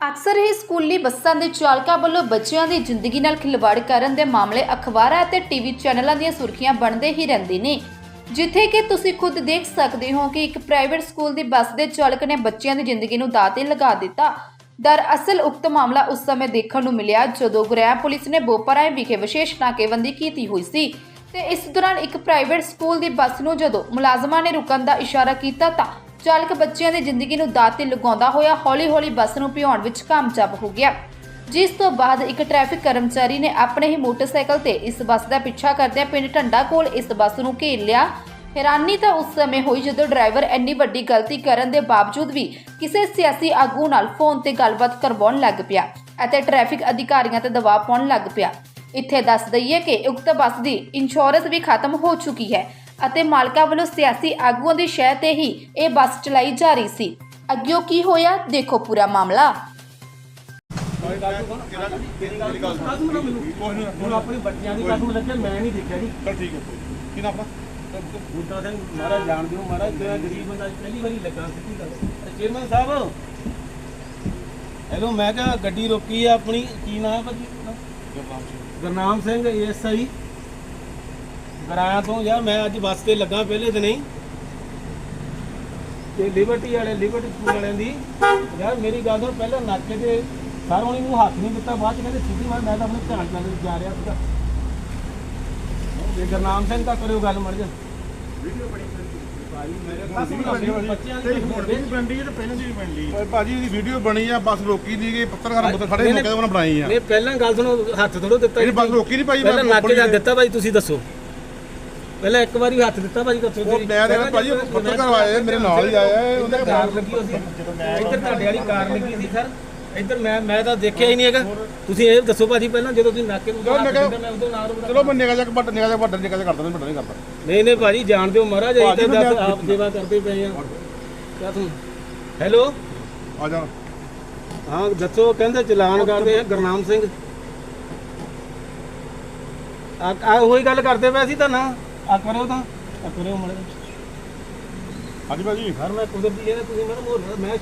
ਅਕਸਰ ਹੀ ਸਕੂਲੀ ਬੱਸਾਂ ਦੇ ਚਾਲਕਾਂ ਵੱਲੋਂ ਬੱਚਿਆਂ ਦੀ ਜ਼ਿੰਦਗੀ ਨਾਲ ਖਿਲਵਾੜ ਕਰਨ ਦੇ ਮਾਮਲੇ ਅਖਬਾਰਾਂ ਅਤੇ ਟੀਵੀ ਚੈਨਲਾਂ ਦੀਆਂ ਸੁਰਖੀਆਂ ਬਣਦੇ ਹੀ ਰਹਿੰਦੇ ਨੇ। ਜਿੱਥੇ ਕਿ ਤੁਸੀਂ ਖੁਦ ਦੇਖ ਸਕਦੇ ਹੋ ਕਿ ਇੱਕ ਪ੍ਰਾਈਵੇਟ ਸਕੂਲ ਦੀ ਬੱਸ ਦੇ ਚਾਲਕ ਨੇ ਬੱਚਿਆਂ ਦੀ ਜ਼ਿੰਦਗੀ ਨੂੰ ਦਾਅ ਤੇ ਲਗਾ ਦਿੱਤਾ। ਦਰਅਸਲ, ਉਕਤ ਮਾਮਲਾ ਉਸ ਸਮੇਂ ਦੇਖਣ ਨੂੰ ਮਿਲਿਆ ਜਦੋਂ ਗੁਰਿਆ ਪੁਲਿਸ ਨੇ ਬੋਪਰਾਏ ਵਿਖੇ ਵਿਸ਼ੇਸ਼ ਨਾਕੇਬੰਦੀ ਕੀਤੀ ਹੋਈ ਸੀ ਤੇ ਇਸ ਦੌਰਾਨ ਇੱਕ ਪ੍ਰਾਈਵੇਟ ਸਕੂਲ ਦੀ ਬੱਸ ਨੂੰ ਜਦੋਂ ਮੁਲਾਜ਼ਮਾਂ ਨੇ ਰੁਕਣ ਦਾ ਇਸ਼ਾਰਾ ਕੀਤਾ ਤਾਂ ਚਾਲਕ ਬੱਚਿਆਂ ਦੀ ਜ਼ਿੰਦਗੀ ਨੂੰ ਦਾਅ ਲਗਾਉਂਦਾ ਹੋਇਆ ਹੌਲੀ-ਹੌਲੀ ਬੱਸ ਨੂੰ ਭਿਉਣ ਵਿੱਚ ਕਾਮਯਾਬ ਹੋ ਗਿਆ। ਜਿਸ ਤੋਂ ਬਾਅਦ ਇੱਕ ਟ੍ਰੈਫਿਕ ਕਰਮਚਾਰੀ ਨੇ ਆਪਣੇ ਹੀ ਮੋਟਰਸਾਈਕਲ ਤੇ ਇਸ ਬੱਸ ਦਾ ਪਿੱਛਾ ਕਰਦਿਆਂ ਪਿੰਡ ਢੰਡਾ ਕੋਲ ਇਸ ਬੱਸ ਨੂੰ ਘੇਰ ਲਿਆ। ਹੈਰਾਨੀ ਤਾਂ ਉਸ ਸਮੇਂ ਹੋਈ ਜਦੋਂ ਡਰਾਈਵਰ ਇੰਨੀ ਵੱਡੀ ਗਲਤੀ ਕਰਨ ਦੇ ਬਾਵਜੂਦ ਵੀ ਕਿਸੇ ਸਿਆਸੀ ਆਗੂ ਨਾਲ ਫੋਨ ਤੇ ਗੱਲਬਾਤ ਕਰਵਾਉਣ ਲੱਗ ਪਿਆ ਅਤੇ ਟ੍ਰੈਫਿਕ ਅਧਿਕਾਰੀਆਂ ਤੇ ਦਬਾਅ ਪਾਉਣ ਲੱਗ ਪਿਆ। ਇੱਥੇ ਦੱਸ ਦਈਏ ਕਿ ਉਕਤ ਬੱਸ ਦੀ ਇੰਸ਼ੋਰੈਂਸ ਵੀ ਖਤਮ ਹੋ ਚੁੱਕੀ ਹੈ ਅਤੇ ਮਾਲਕਾਂ ਵੱਲੋਂ ਸਿਆਸੀ ਆਗੂਆਂ ਦੀ ਸ਼ਹਿ ਤੇ ਹੀ ਇਹ ਬੱਸ ਚਲਾਈ ਜਾ ਰਹੀ ਸੀ। ਅੱਗਿਓਂ ਕੀ ਹੋਇਆ ਦੇਖੋ ਪੂਰਾ ਮਾਮਲਾ। ਹੁਣ ਆਪਣੀ ਬੱਚਿਆਂ ਦੀ ਗੱਲ ਨੂੰ ਲੱਗੇ ਮੈਂ ਨਹੀਂ ਦੇਖਿਆ ਜੀ ਚਲ ਠੀਕ ਹੈ ਕੀ ਨਾਮ ਆਪਣਾ ਬੂਟਾ ਸਿੰਘ ਮਹਾਰਾਜ ਜਾਣ ਦਿਓ ਮਹਾਰਾਜ ਜਿਹੜਾ ਗਰੀਬ ਬੰਦਾ ਪਹਿਲੀ ਵਾਰੀ ਲੱਗਾ ਸਿੱਧੀ ਗੱਲ ਚੇਅਰਮੈਨ ਸਾਹਿਬ ਹੈਲੋ ਮੈਂ ਕਿਹਾ ਗੱਡੀ ਰੋਕੀ ਆ ਆਪਣੀ ਕੀ ਨਾਮ ਹੈ ਭਾਜੀ? ਗੁਰਨਾਮ ਸਿੰਘ ਏਐਸਆਈ। ਗਰਾਇਆ ਤੋਂ ਯਾਰ ਮੈਂ ਅੱਜ ਬੱਸ ਤੇ ਲੱਗਾ ਪਹਿਲੇ ਦਿਨ ਹੀ। ਤੇ ਲਿਬਰਟੀ ਵਾਲੇ ਲਿਬਰਟੀ ਸਕੂਲ ਵਾਲਿਆਂ ਦੀ ਯਾਰ ਮੇਰੀ ਗੱਲ ਸੁਣ ਪਹਿਲਾਂ ਨਾਕੇ ਤੇ ਸਰ ਉਹਨੇ ਮੈਨੂੰ ਹੱਥ ਨਹੀਂ ਦਿੱਤਾ ਬਾਅਦ ਚ ਕਹਿੰਦੇ ਸਿੱਧੀ ਮੈਂ ਤਾਂ ਆਪਣੇ ਧਿਆਨ ਨਾਲ ਜਾ ਰਿਹਾ ਸੀਗਾ। ਇਹ ਗੁਰਨਾਮ ਸਿੰਘ ਦਾ ਕਰਿਓ ਗੱਲ ਮੜ ਜਾ ਬੱਚਿਆਂ ਦੀ ਬਣਦੀ ਹੈ ਤੇ ਪਹਿਲਾਂ ਦੀ ਵੀ ਬਣਦੀ ਹੈ। ਭਾਜੀ ਇਹਦੀ ਵੀਡੀਓ ਬਣੀ ਆ ਬੱਸ ਰੋਕੀ ਨਹੀਂ ਗਈ ਪੱਤਰਕਾਰ ਮੁੱਦੇ ਖੜੇ ਮੌਕੇ ਤੇ ਉਹਨਾਂ ਬਣਾਈ ਆ। ਨਹੀਂ ਪਹਿਲਾਂ ਗੱਲ ਸੁਣੋ ਹੱਥ ਥੋੜੋ ਦਿੱਤਾ ਇਹਦੀ ਬੱਸ ਰੋਕੀ ਨਹੀਂ ਭਾਈ ਪਹਿਲਾਂ ਨਾਕੇ ਦਾ ਦਿੱਤਾ ਭਾਈ ਤੁਸੀਂ ਦੱਸੋ। ਪਹਿਲਾਂ ਇੱਕ ਵਾਰੀ ਹੱਥ ਦਿੱਤਾ ਭਾਜੀ ਦੱਸੋ ਉਹ ਮੈਂ ਦੇ ਭਾਜੀ ਉਹ ਪੱਤਰਕਾਰ ਆਏ ਮੇਰੇ ਨਾਲ ਹੀ ਆਇਆ ਉਹਦਾ ਕਾਰ ਲੱਗੀ ਹੋਈ ਸੀ। ਇੱਧਰ ਤੁਹਾਡੇ ਵਾਲੀ ਕਾਰ ਲੱਗੀ ਸੀ ਸਰ। ਇੱਧਰ ਮੈਂ ਮੈਂ ਤਾਂ ਦੇਖਿਆ ਹੀ ਨਹੀਂ ਹੈਗਾ। ਤੁਸੀਂ ਇਹ ਦੱਸੋ ਭਾਜੀ ਪਹਿਲਾਂ ਜਦੋਂ ਤੁਸੀਂ ਨਾਕੇ ਨੂੰ ਚਲੋ ਮੈਂ ਉਦੋਂ ਨਾਲ ਚਲੋ ਮੈਂ ਨਿਗਾਹ ਜਾ ਕੇ ਵੱਡਾ ਨਿਗਾਹ ਜਾ ਵੱਡਾ ਨਿਗਾਹ ਜਾ ਕਰਦਾ ਨਹੀਂ ਵੱਡਾ ਨਹੀਂ ਕਰਦਾ। ਨਹੀਂ ਨਹੀਂ ਭਾਜੀ ਜਾਣ ਦਿਓ ਮਹਾਰਾਜ ਭਾਜੀ, ਦੱਸ ਆਪ ਸੇਵਾ ਕਰਦੇ ਪਏ ਆ। ਕਿਆ ਤੂੰ ਹੈਲੋ? ਆ ਜਾ। ਹਾਂ ਦੱਸੋ ਕਹਿੰਦੇ ਚਲਾਨ ਕਰਦੇ ਆ ਗੁਰਨਾਮ ਸਿੰਘ। ਆ ਆ ਉਹੀ ਗੱਲ ਕਰਦੇ ਪਏ ਸੀ ਤਾਂ ਨਾ। ਆ ਕਰਿਓ ਤਾਂ ਆ ਕਰਿਓ ਮੜੇ ਹਾਂਜੀ ਭਾਜੀ। ਹਰ ਮੈਂ ਕੁਦਰਤੀ ਇਹ ਤੁਸੀਂ ਮੈਨੂੰ ਮੋਰ ਮੈਂ